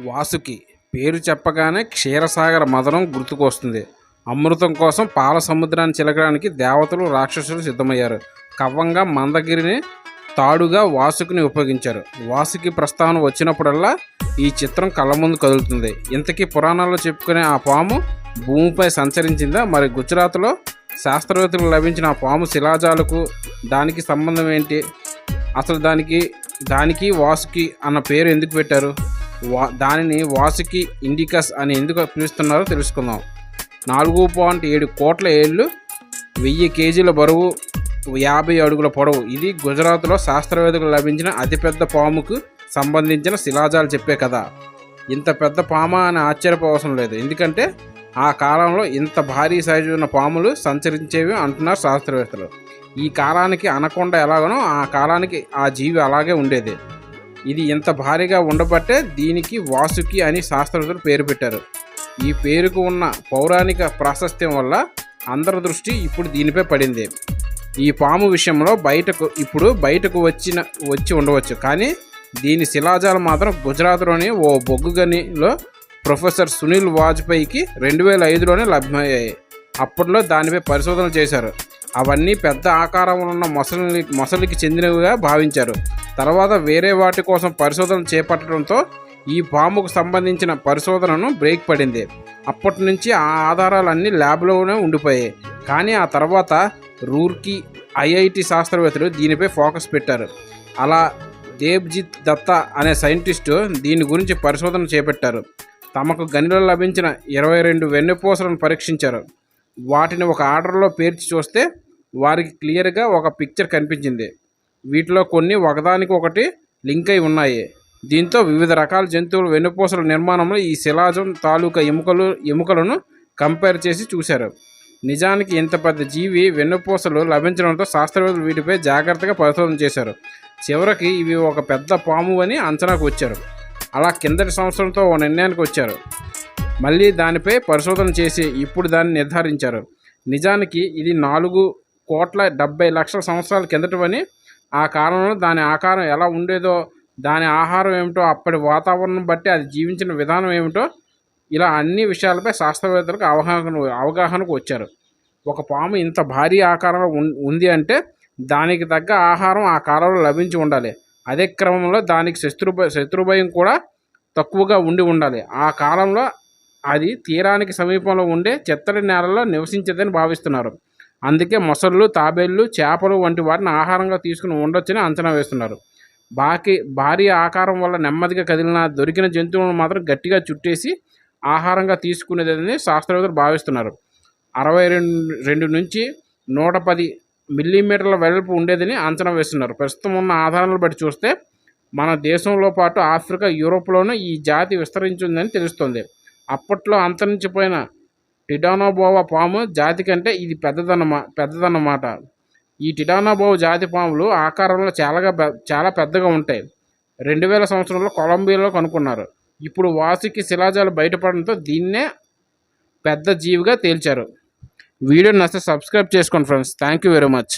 వాసుకి పేరు చెప్పగానే క్షీరసాగర మదనం గుర్తుకొస్తుంది. అమృతం కోసం పాల సముద్రాన్ని చిలకడానికి దేవతలు రాక్షసులు సిద్ధమయ్యారు. కవ్వంగా మందగిరిని తాడుగా వాసుకిని ఉపయోగించారు. వాసుకి ప్రస్తావన వచ్చినప్పుడల్లా ఈ చిత్రం కళ్ళ ముందు కదులుతుంది. ఇంతకీ పురాణాల్లో చెప్పుకునే ఆ పాము భూమిపై సంచరించిందా? మరి గుజరాత్లో శాస్త్రవేత్తలు లభించిన ఆ పాము శిలాజాలకు దానికి సంబంధం ఏంటి? అసలు దానికి దానికి వాసుకి అన్న పేరు ఎందుకు పెట్టారు? వా దానిని వాసుకి ఇండికస్ అని ఎందుకు పిలుస్తున్నారో తెలుసుకుందాం. నాలుగు పాయింట్ ఏడు కోట్ల ఏళ్ళు వెయ్యి కేజీల బరువు యాభై అడుగుల పొడవు. ఇది గుజరాత్లో శాస్త్రవేత్తలు లభించిన అతిపెద్ద పాముకు సంబంధించిన శిలాజాలు చెప్పే కదా ఇంత పెద్ద పామ అని ఆశ్చర్యపోవసం లేదు. ఎందుకంటే ఆ కాలంలో ఇంత భారీ సైజు ఉన్న పాములు సంచరించేవి అంటున్నారు శాస్త్రవేత్తలు. ఈ కాలానికి అనకొండ ఎలాగనో ఆ కాలానికి ఆ జీవి అలాగే ఉండేది. ఇది ఇంత భారీగా ఉండబట్టే దీనికి వాసుకి అని శాస్త్రవేత్తలు పేరు పెట్టారు. ఈ పేరుకు ఉన్న పౌరాణిక ప్రాశస్త్యం వల్ల అందరి దృష్టి ఇప్పుడు దీనిపై పడింది. ఈ పాము విషయంలో బయటకు ఇప్పుడు బయటకు వచ్చిన వచ్చి ఉండవచ్చు. కానీ దీని శిలాజాలు మాత్రం గుజరాత్లోని ఓ బొగ్గు గనిలో ప్రొఫెసర్ సునీల్ వాజ్పేయికి రెండు వేల ఐదులోనే లభ్యమయ్యాయి. అప్పట్లో దానిపై పరిశోధనలు చేశారు. అవన్నీ పెద్ద ఆకారంలో ఉన్న మొసలి మొసలికి చెందినవిగా భావించారు. తర్వాత వేరే వాటి కోసం పరిశోధన చేపట్టడంతో ఈ పాముకు సంబంధించిన పరిశోధనను బ్రేక్ పడింది. అప్పటి నుంచి ఆ ఆధారాలన్నీ ల్యాబ్లోనే ఉండిపోయాయి. కానీ ఆ తర్వాత రూర్కీ ఐఐటి శాస్త్రవేత్తలు దీనిపై ఫోకస్ పెట్టారు. అలా దేబ్జిత్ దత్తా అనే సైంటిస్టు దీని గురించి పరిశోధన చేపట్టారు. తమకు గనిలో లభించిన ఇరవై రెండు వెన్నుపూసలను పరీక్షించారు. వాటిని ఒక ఆర్డర్లో పేర్చి చూస్తే వారికి క్లియర్గా ఒక పిక్చర్ కనిపించింది. వీటిలో కొన్ని ఒకదానికి ఒకటి లింక్ అయి ఉన్నాయి. దీంతో వివిధ రకాల జంతువుల వెన్నుపూసల నిర్మాణంలో ఈ శిలాజం తాలూకా ఎముకలు ఎముకలను కంపేర్ చేసి చూశారు. నిజానికి ఇంత పెద్ద జీవి వెన్నుపూసలు లభించడంతో శాస్త్రవేత్తలు వీటిపై జాగ్రత్తగా పరిశోధన చేశారు. చివరికి ఇవి ఒక పెద్ద పాము అని అంచనాకు వచ్చారు. అలా కిందటి సంవత్సరంతో ఓ నిర్ణయానికి వచ్చారు. మళ్ళీ దానిపై పరిశోధన చేసి ఇప్పుడు దాన్ని నిర్ధారించారు. నిజానికి ఇది నాలుగు కోట్ల డెబ్బై లక్షల సంవత్సరాల కిందటవని ఆ కాలంలో దాని ఆకారం ఎలా ఉండేదో దాని ఆహారం ఏమిటో అప్పటి వాతావరణం బట్టి అది జీవించిన విధానం ఏమిటో ఇలా అన్ని విషయాలపై శాస్త్రవేత్తలకు అవగాహన అవగాహనకు వచ్చారు. ఒక పాము ఇంత భారీ ఆకారంలో ఉం- ఉంది అంటే దానికి తగ్గ ఆహారం ఆ కాలంలో లభించి ఉండాలి. అదే క్రమంలో దానికి శత్రు శత్రుభయం కూడా తక్కువగా ఉండి ఉండాలి. ఆ కాలంలో అది తీరానికి సమీపంలో ఉండే చెత్తడి నేలలో నివసించదని భావిస్తున్నారు. అందుకే మొసళ్ళు తాబేళ్ళు చేపలు వంటి వాటిని ఆహారంగా తీసుకుని ఉండొచ్చని అంచనా వేస్తున్నారు. బాకీ భారీ ఆకారం వల్ల నెమ్మదిగా కదిలిన దొరికిన జంతువులను మాత్రం గట్టిగా చుట్టేసి ఆహారంగా తీసుకునేదని శాస్త్రవేత్తలు భావిస్తున్నారు. అరవై రెండు రెండు నుంచి నూట పది మిల్లీమీటర్ల వెడల్పు ఉండేదని అంచనా వేస్తున్నారు. ప్రస్తుతం ఉన్న ఆధారాలను బట్టి చూస్తే మన దేశంలో పాటు ఆఫ్రికా యూరోప్లోనూ ఈ జాతి విస్తరించిందని తెలుస్తుంది. అప్పట్లో అంతరించిపోయిన టిడానోబోవా పాము జాతి కంటే ఇది పెద్దదన్నమా పెద్దదన్నమాట. ఈ టిడానోబోవా జాతి పాములు ఆకారంలో చాలాగా చాలా పెద్దగా ఉంటాయి. రెండు వేల సంవత్సరంలో కొలంబియాలో కనుక్కున్నారు. ఇప్పుడు వాసుకి శిలాజాలు బయటపడడంతో దీన్నే పెద్ద జీవిగా తేల్చారు. వీడియో నచ్చితే సబ్స్క్రైబ్ చేసుకోండి friends. Thank you very much.